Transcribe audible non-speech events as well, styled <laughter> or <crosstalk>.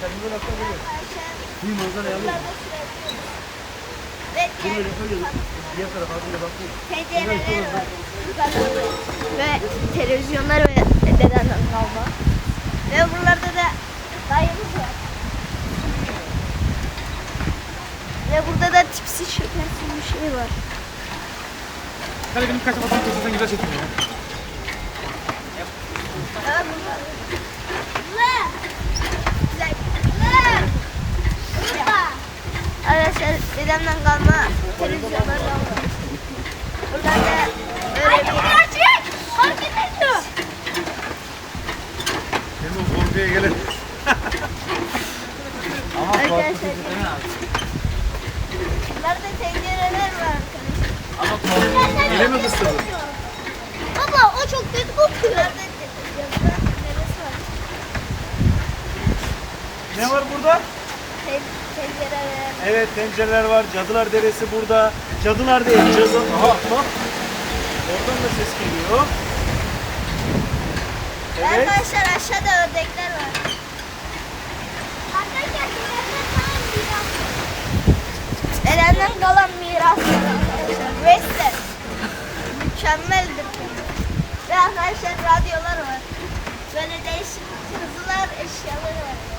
Kendine laflar geliyor. Bir manzara yalnız. buralarda sürebiliyoruz. Ve Bunu öyle kendi öyle diğer tarafa böyle bakayım. tencereler var. Ve televizyonlar ve dedenden kalma. Ve buralarda da dayımız var. Ve burada da tipsi şekersiz bir şey var. Kaçma bakayım sen güzel çekin ya. Evet, burada. Güzel. Arkadaşlar dedemden kalma televizyonlar var. Buradan da öyle bir... Hareket ediyor. O korkuya gelin. <laughs> Ama Arkadaşlar. Bunlarda tencereler var arkadaşlar. Ama korkutucu. Ele mi kıstırdın? Baba o çok kötü kokuyor. Ne var burada? Ten tencereler. Evet tencereler var. Cadılar Deresi burada. Cadılar değil. Cadı. Aha bak. Oradan da ses geliyor. Ve Evet. Arkadaşlar aşağıda ördekler var. Arkadaşlar Dedemden kalan miras arkadaşlar. Western. Mükemmeldir. Ve arkadaşlar radyolar var. Böyle değişik hızlılar eşyaları var.